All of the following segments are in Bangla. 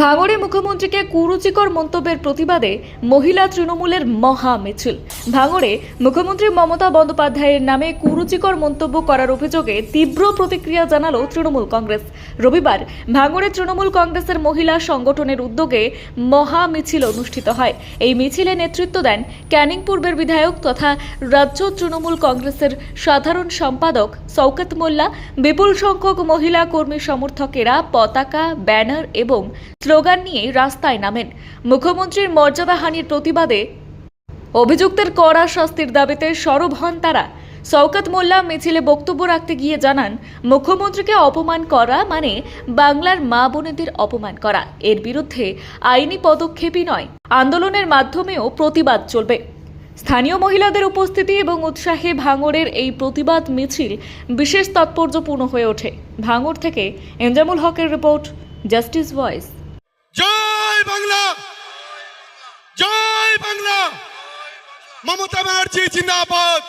ভাঙড়ে মুখ্যমন্ত্রীকে কুরুচিকর মন্তব্যের প্রতিবাদে মহিলা তৃণমূলের মহা মিছিল। ভাঙড়ে মুখ্যমন্ত্রী মমতা বন্দ্যোপাধ্যায়ের নামে কুরুচিকর মন্তব্য করার অভিযোগে তীব্র প্রতিক্রিয়া জানালো তৃণমূল কংগ্রেস। রবিবার ভাঙড়ে তৃণমূল কংগ্রেসের মহিলা সংগঠনের উদ্যোগে মহা মিছিল অনুষ্ঠিত হয়। এই মিছিলে নেতৃত্ব দেন ক্যানিং পূর্বের বিধায়ক তথা রাজ্য তৃণমূল কংগ্রেসের সাধারণ সম্পাদক শওকত মোল্লা, বিপুল সংখ্যক মহিলা কর্মী সমর্থকেরা পতাকা, ব্যানার এবং স্লোগান নিয়ে রাস্তায় নামেন। মুখ্যমন্ত্রীর মর্যাদাহানির প্রতিবাদে অভিযুক্তের কড়া শাস্তির দাবিতে সরব হন তারা। শওকত মোল্লা মিছিলে বক্তব্য রাখতে গিয়ে জানান, মুখ্যমন্ত্রীকে অপমান করা মানে বাংলার মা বোনেদের অপমান করা। এর বিরুদ্ধে আইনি পদক্ষেপই নয়, আন্দোলনের মাধ্যমেও প্রতিবাদ চলবে। স্থানীয় মহিলাদের উপস্থিতি এবং উৎসাহে ভাঙড়ের এই প্রতিবাদ মিছিল বিশেষ তাৎপর্যপূর্ণ হয়ে ওঠে। ভাঙড় থেকে এনজামুল হকের রিপোর্ট, জাস্টিস ভয়েস। জয় বাংলা! জয় বাংলা! মমতা ব্যানার্জি জিন্দাবাদ!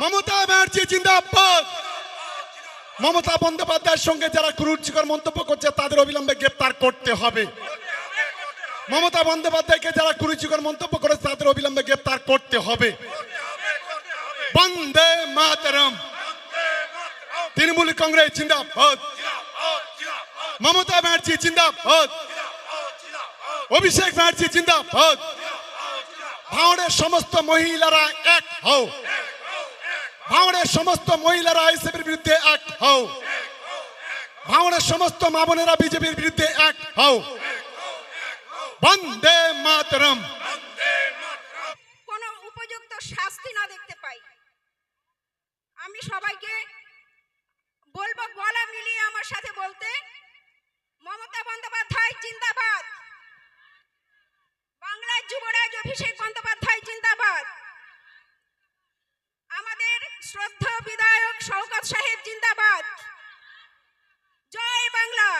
মমতা ব্যানার্জি জিন্দাবাদ! মমতা বন্দ্যোপাধ্যায়ের সঙ্গে যারা কুরুচিকর মন্তব্য করছে, তাদের অবিলম্বে গ্রেপ্তার করতে হবে। মমতা বন্দ্যোপাধ্যায়কে যারা কুরুচিকর মন্তব্য করেছে, তাদের অবিলম্বে গ্রেপ্তার করতে হবে। বন্দে মাতরম। তৃণমূল কংগ্রেস জিন্দাবাদ। মমতা ব্যানার্জি জিন্দাবাদ। অভিষেক ব্যানার্জি, জিন্দাবাদ। ভাঙড়ের সমস্ত মহিলারা এক হও। ভাঙড়ের সমস্ত মহিলারা আইসিপির বিরুদ্ধে এক হও। ভাঙড়ের সমস্ত মা বোনেরা বিজেপির বিরুদ্ধে এক হও। বন্দে মাতরম। কোনো উপযুক্ত শাস্তি না দেখতে পাই। আমি সবাইকে বলব, গলা মিলিয়ে আমার সাথে বলতে। মমতা বন্দ্যোপাধ্যায়, জিন্দাবাদ বাংলার যুবরাজ অভিষেক বন্দ্যোপাধ্যায় জিন্দাবাদ। আমাদের শ্রদ্ধা বিধায়ক শওকত সাহেব জিন্দাবাদ। জয় বাংলা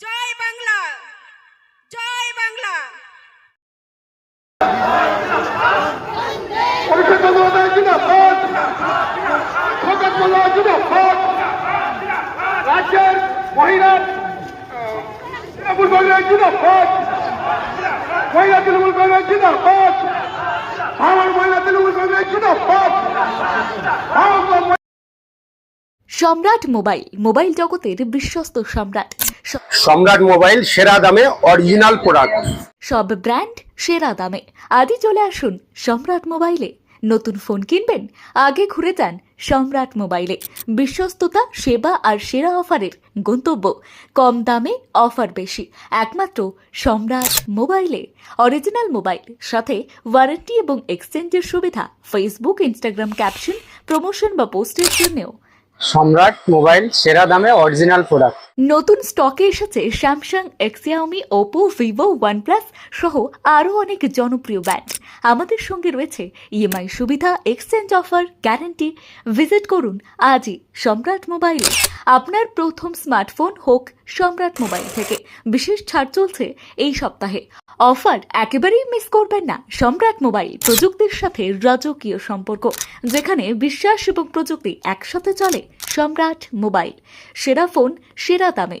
জয় বাংলা জয় বাংলা। অভিষেক বন্দ্যোপাধ্যায় জিন্দাবাদ। শোকত মোল্লা জিন্দাবাদ। রাজ্যের মহিলা তৃণমূল কংগ্রেস জিন্দাবাদ। মহিলা তৃণমূল কংগ্রেস জিন্দাবাদ। আমার মহিলা তৃণমূল কংগ্রেস জিন্দাবাদ। সম্রাট মোবাইল মোবাইল জগতের বিশ্বস্ত সম্রাট। সম্রাট মোবাইল সেরা দামে অরিজিনাল প্রোডাক্ট সব ব্র্যান্ড সেরা দামে। আদি চলে আসুন সম্রাট মোবাইলে। নতুন ফোন কিনবেন? আগে ঘুরে যান সম্রাট মোবাইলে। বিশ্বস্ততা, সেবা আর সেরা অফারের গন্তব্য। কম দামে অফার বেশি। একমাত্র সম্রাট মোবাইলে। অরিজিনাল মোবাইল, সাথে ওয়ারেন্টি এবং এক্সচেঞ্জের সুবিধা। ফেসবুক, ইনস্টাগ্রাম ক্যাপশন, প্রমোশন বা পোস্টের জন্যও। সম্রাট মোবাইল, সেরা দামে অরিজিনাল প্রোডাক্ট। নতুন স্টকে এসেছে Samsung Xiaomi Oppo Vivo OnePlus সহ আরও অনেক জনপ্রিয় ব্র্যান্ড আমাদের সঙ্গে রয়েছে ইএমআই সুবিধা এক্সচেঞ্জ অফার গ্যারান্টি ভিজিট করুন আজই সম্রাট মোবাইল। আপনার প্রথম স্মার্টফোন হোক সম্রাট মোবাইল থেকে। বিশেষ ছাড় চলছে এই সপ্তাহে। অফার একেবারেই মিস করবেন না। সম্রাট মোবাইল প্রযুক্তির সাথে রাজকীয় সম্পর্ক, যেখানে বিশ্বাস এবং প্রযুক্তি একসাথে চলে। সম্রাট মোবাইল, সেরা ফোন, সেরা দামে।